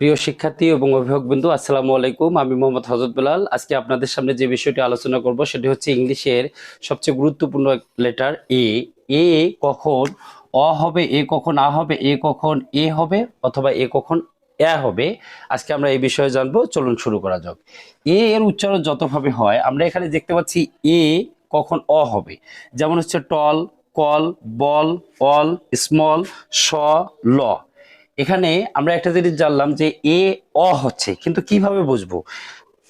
প্রিয় শিক্ষার্থী এবং অভিভাবকবৃন্দ, আসসালামু আলাইকুম। আমি মোহাম্মদ হজরত বেলাল। আজকে আপনাদের সামনে যে বিষয়টি আলোচনা করব, সেটি হচ্ছে ইংলিশের সবচেয়ে গুরুত্বপূর্ণ লেটার এ। এ কখন অ হবে, এ কখন আ হবে, এ কখন এ হবে, অথবা এ কখন এ হবে, আজকে আমরা এই বিষয়ে জানব। চলুন শুরু করা যাক। এ এর উচ্চারণ যতভাবে হয়, আমরা এখানে দেখতে পাচ্ছি এ কখন অ হবে। যেমন হচ্ছে tall, call, ball, all, small, saw, law. এখানে আমরা একটা জিনিস জানলাম যে এ, অ হচ্ছে, কিন্তু কীভাবে বুঝব?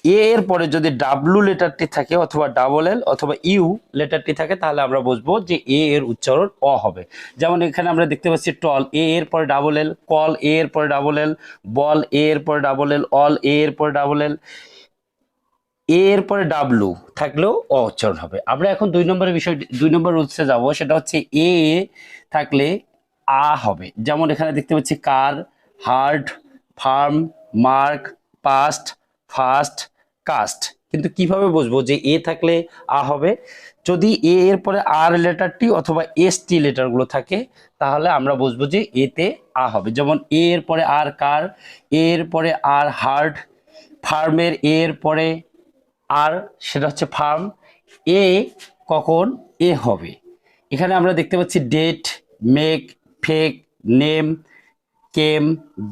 এ এর পরে যদি ডাব্লু লেটারটি থাকে অথবা ডাবল এল অথবা ইউ লেটারটি থাকে, তাহলে আমরা বুঝব যে এ এর উচ্চারণ অ হবে। যেমন এখানে আমরা দেখতে পাচ্ছি টল, এ এর পরে ডাবল এল, কল, এ এর পরে ডাবল এল, বল, এ এর পরে ডাবল এল, অল, এ এর পরে ডাবল এল। এ এর পরে ডাব্লু থাকলেও অ উচ্চারণ হবে। আমরা এখন দুই নম্বরের বিষয়, দুই নম্বর রুলসে যাব, সেটা হচ্ছে এ থাকলে আ হবে। যেমন এখানে দেখতে পাচ্ছি car, hard, farm, mark, past, fast, cast. কিন্তু কীভাবে বুঝব যে এ থাকলে আ হবে? যদি এ এর পরে আর লেটারটি অথবা এস টি লেটারগুলো থাকে, তাহলে আমরা বুঝব যে এতে আ হবে। যেমন এর পরে আর কার এর পরে আর হার্ড, ফার্মের এর পরে আর, সেটা হচ্ছে ফার্ম, এ কখন এ হবে? এখানে আমরা দেখতে পাচ্ছি date, make fake name came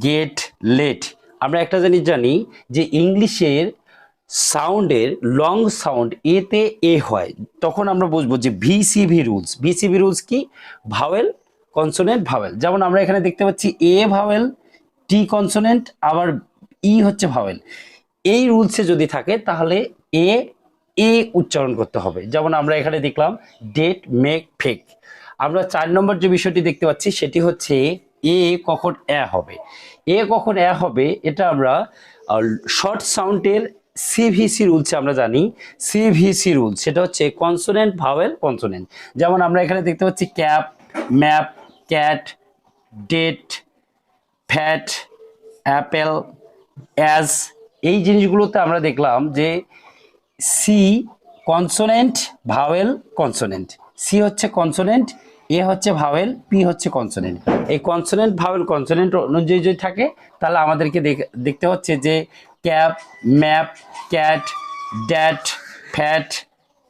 get late আমরা একটা জিনিস জানি যে ইংলিশের সাউন্ডের লং সাউন্ড এতে এ হয়। তখন আমরা বুঝব যে ভিসিভি রুলস ভিসিভি রুলস কি? ভাওয়েল কনসোনেন্ট ভাওয়েল যেমন আমরা এখানে দেখতে পাচ্ছি এ ভাওয়েল টি কনসোনেন্ট আবার ই হচ্ছে ভাওয়েল এই রুলসে যদি থাকে, তাহলে এ এ উচ্চারণ করতে হবে। যেমন আমরা এখানে দেখলাম ডেট মেক ফেক আমরা চার নম্বর যে বিষয়টি দেখতে পাচ্ছি, সেটি হচ্ছে এ কখন এ হবে। এ কখন এ হবে, এটা আমরা শর্ট সাউন্ডের সিভিসি রুলসে আমরা জানি। সিভিসি রুল সেটা হচ্ছে কনসোনেন্ট ভাওয়েল কনসোনেন্ট যেমন আমরা এখানে দেখতে পাচ্ছি cap, map, cat, date, fat, apple, as. এই জিনিসগুলোতে আমরা দেখলাম যে C consonant vowel consonant C হচ্ছে কনসোনেন্ট এ হচ্ছে ভাওয়েল পি হচ্ছে কনসোনেন্ট এই কনসোনেন্ট ভাওয়েল কনসোনেন্ট অনুযায়ী যদি থাকে, তাহলে আমাদেরকে দেখ- দেখতে হচ্ছে যে cap, map, cat, date, fat,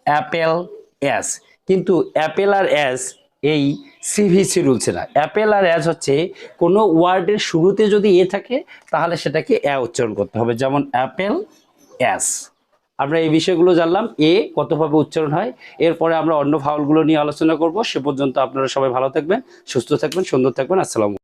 apple, as. কিন্তু অ্যাপেল আর অ্যাস এই সিভিসি রুলসে না অ্যাপেল আর অ্যাজ হচ্ছে কোনো ওয়ার্ডের শুরুতে যদি এ থাকে, তাহলে সেটাকে অ্যা উচ্চারণ করতে হবে। যেমন অ্যাপেল, অ্যাস। আমরা এই বিষয়গুলো জানলাম, এ কতভাবে উচ্চারণ হয়, এরপরে আমরা অন্য ফাউলগুলো নিয়ে আলোচনা করব, সে পর্যন্ত আপনারা সবাই ভালো থাকবেন, সুস্থ থাকবেন, সুন্দর থাকবেন, আসসালাম